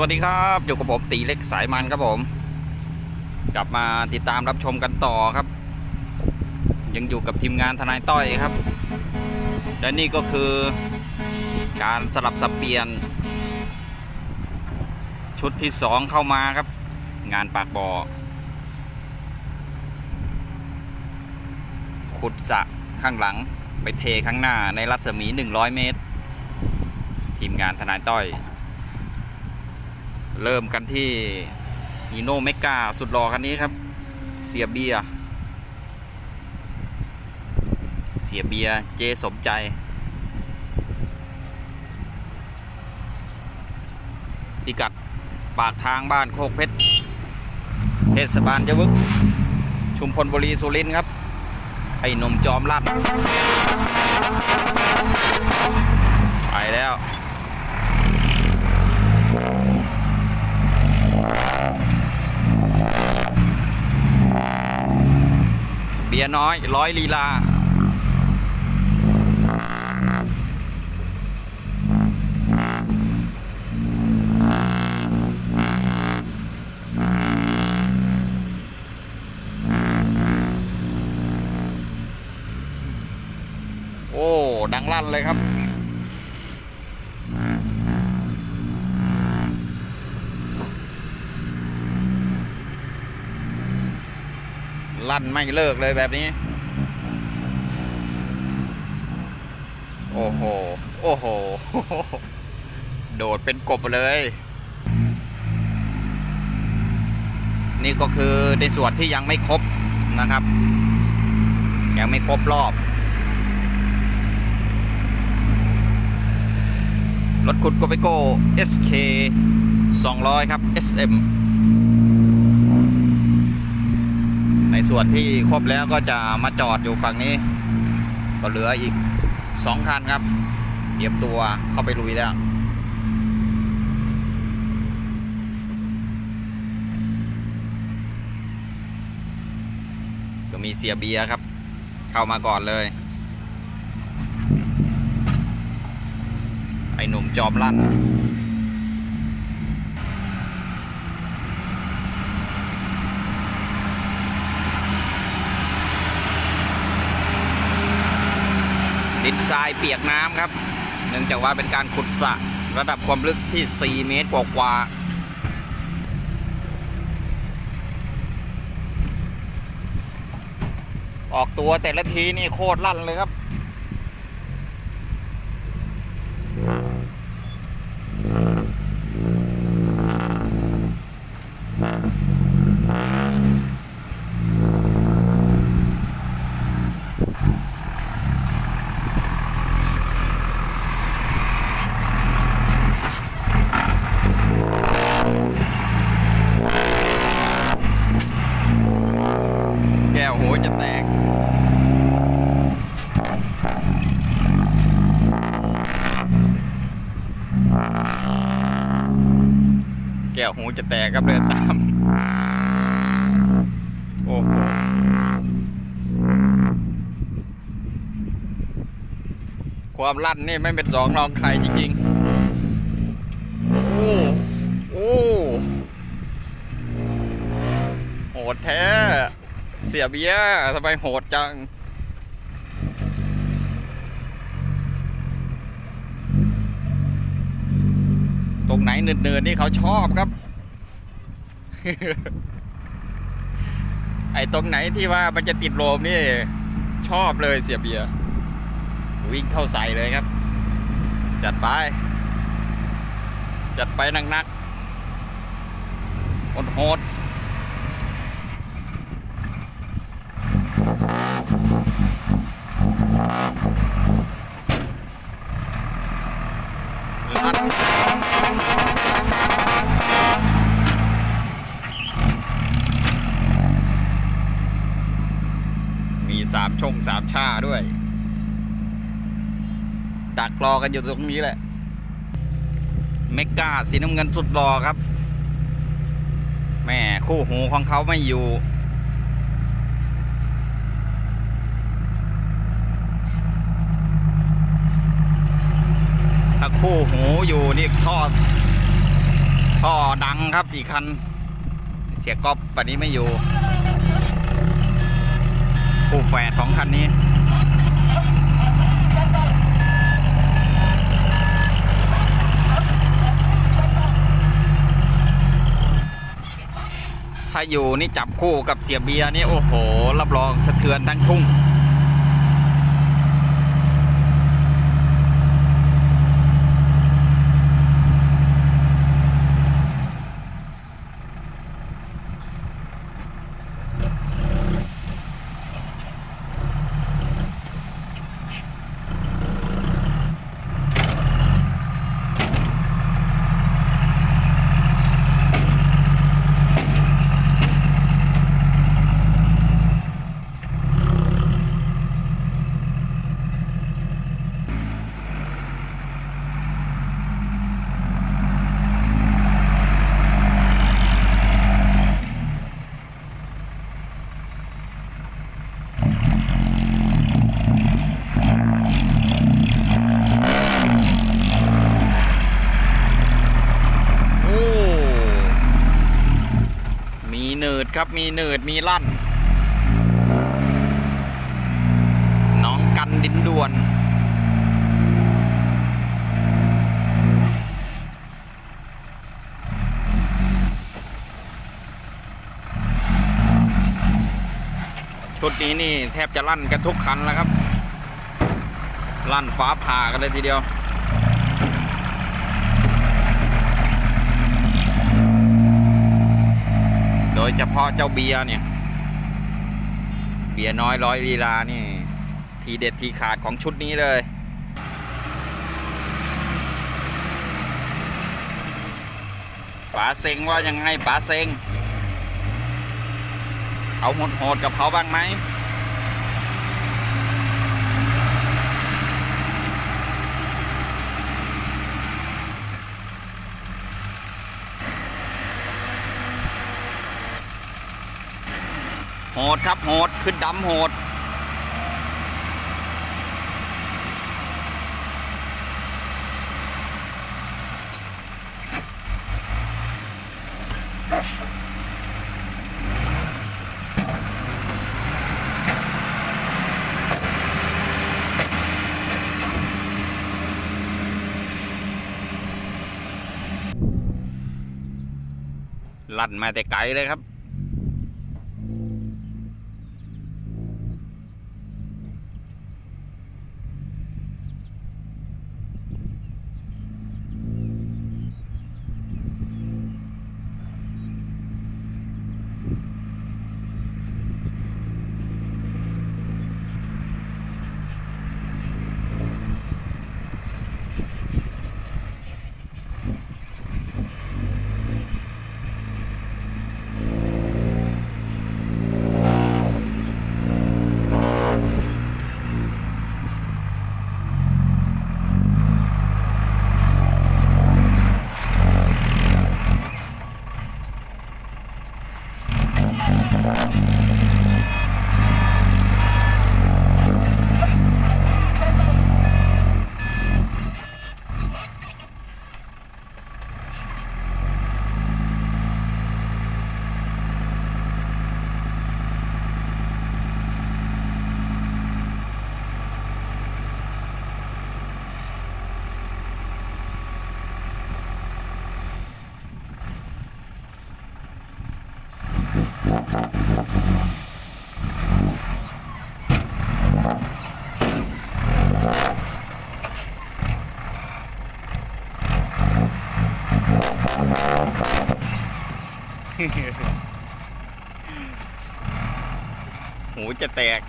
วัสดีครับอยู่กับผมตีเล็กสายมันครับผม กลับมาติดตามรับชมกันต่อครับ ยังอยู่กับทีมงานทนายต้อยครับ และนี่ก็คือการสลับสับเปลี่ยน ชุดที่สองเข้ามาครับ งานปากบ่อขุดสะข้างหลังไปเทข้างหน้าในรัศมี 100 เมตร ทีมงานทนายต้อย เริ่มกันที่ฮีโนเมกาสุดหล่อคันนี้ครับ เสียเบียเสียเบียเจสมใจ พิกัดปากทางบ้านโคกเพชร เทศบาลยวึก ชุมพลบุรีสุรินครับ ไอ้หนมจอมลัดไปแล้ว เบียน้อยร้อยลีลา โอ้ ดังลั่นเลยครับ ลั่นไม่เลิกเลยแบบนี้ โอ้โห โอ้โห โดดเป็นกบเลย นี่ก็คือในส่วนที่ยังไม่ครบนะครับ ยังไม่ครบรอบ รถขุดโกเปโก้ SK 200 ครับ SM ส่วนที่ครบแล้วก็จะมาจอดอยู่ฝั่งนี้ ก็เหลืออีก2คันครับเตรียมตัวเข้าไปลุยแล้วก็มีเสียเบียครับ เข้ามาก่อนเลย ไอ้หนุ่มจอมลั่น ดินทรายเปียกน้ำครับ เนื่องจากว่าเป็นการขุดสระระดับความลึกที่ 4 เมตรกว่าๆออกตัวแต่ละทีนี่โคตรลั่นเลยครับ แกวหูจะแตกแก้วหูจะแตกครับเดินตาม โอ้โห ความลั่นนี่ไม่เป็นสองรองใครจริงๆ โอ้ โอ้ โหดแท้ เสียเบียทำไมโหดจัง ตรงไหนเนินๆนี่เขาชอบครับ ไอ้ตรงไหนที่ว่ามันจะติดโลมนี่ ชอบเลยเสียเบียวิ่งเข้าใส่เลยครับ จัดไป จัดไปนักๆโหดๆ ลั่น มีสามชงสามชาด้วย ดักรอกันอยู่ตรงนี้แหละ เมกาสีน้ำเงินสุดรอครับ แม่คู่หูของเขาไม่อยู่ คู่หูอยู่นี่ข้อท่อดังครับอีกคัน เสียก๊อปปันนี้ไม่อยู่ คู่แฝดของคันนี้ถ้าอยู่นี่จับคู่กับเสียเบียร์นี่โอ้โห รับรองสะเทือนทั้งทุ่ง โอ้ มีเนิด ครับ มีเนิดมีลั่น น้องกันดินด่วน ชุดนี้นี่แทบจะลั่นกันทุกคันแล้วครับ ลั่นฟ้าผ่ากันเลยทีเดียว โดยเฉพาะเจ้าเบียร์เนี่ย เบียร์น้อยร้อยลีลานี่ ทีเด็ดทีขาดของชุดนี้เลย ป๋าเซ็งว่ายังไงป๋าเซ็ง เอาโหดๆกับเขาบ้างไหม โหดครับโหดขึ้นดำโหด ลั่นมาแต่ไกลเลยครับ หูจะแตก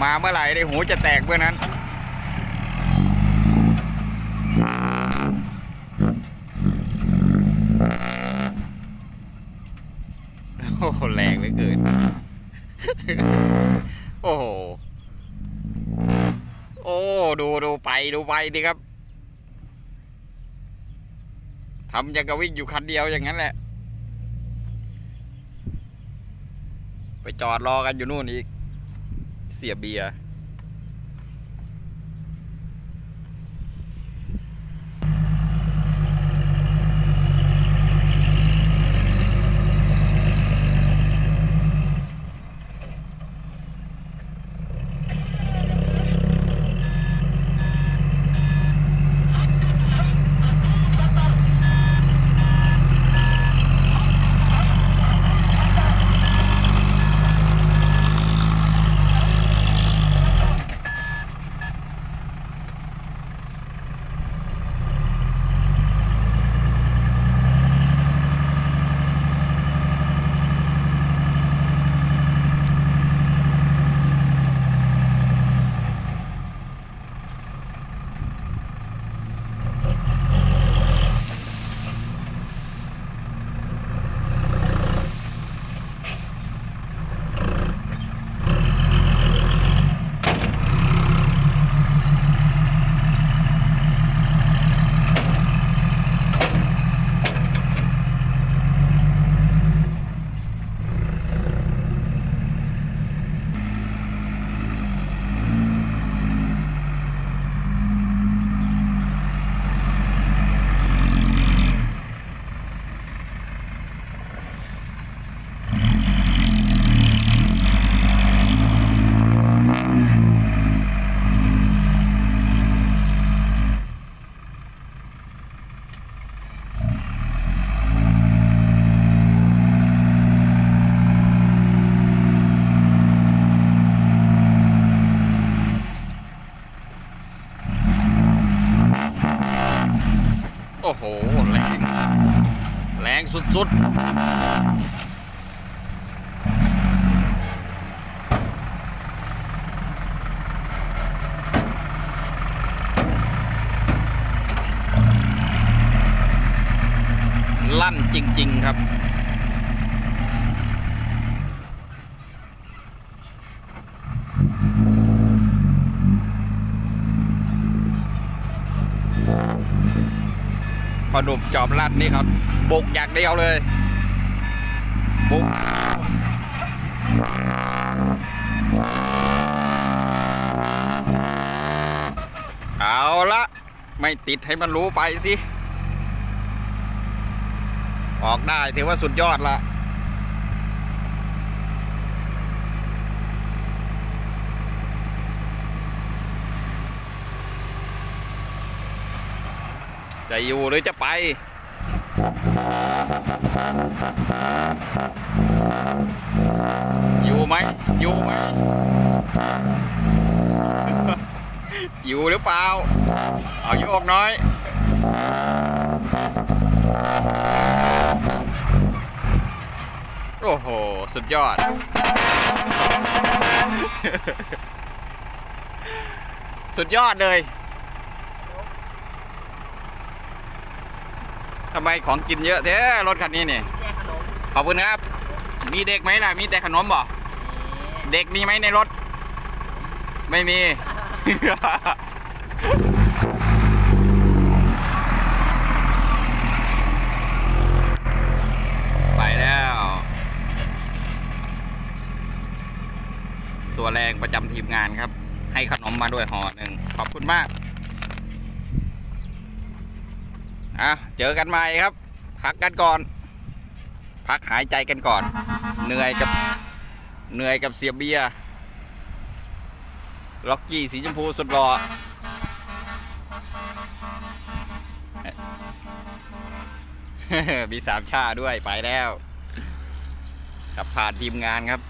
มาเมื่อไหร่ได้หูจะแตกเมื่อนั้น โอ้โหแรงเหลือเกิน โอ้โห โอ้ ดูดูไปดูไปดิครับ ทำยังก็วิ่งอยู่คันเดียวอย่างนั้นแหละ ไปจอดรอกันอยู่นู่นอีก เสียเบียร์ สุดๆลั่นจริง ๆ ครับพอหนุ่มจอบลั่นนี่ครับ บุกอย่างเดียวเลยบุกเอาละไม่ติดให้มันรู้ไปสิ ออกได้ถือว่าสุดยอดละจะอยู่หรือจะไป อยู่ไหมอยู่ไหมอยู่หรือเปล่า เอาโยกน้อย โอ้โห สุดยอด สุดยอดเลย ทำไมของกินเยอะแท้รถคันนี้เนี่ยแจกขนมขอบคุณครับ มีเด็กไหมล่ะ มีแต่ขนมบ่เด็กมีไหมในรถ ไม่มี ไปแล้ว ตัวแรงประจำทีมงานครับ ให้ขนมมาด้วยห่อหนึ่งขอบคุณมาก อะเจอกันใหม่ครับ พักกันก่อน พักหายใจกันก่อน เหนื่อยกับเหนื่อยกับเสียเบียล็อกกี้สีชมพูสุดหล่อมีสามชาด้วยไปแล้ว กับผ่านทีมงานครับ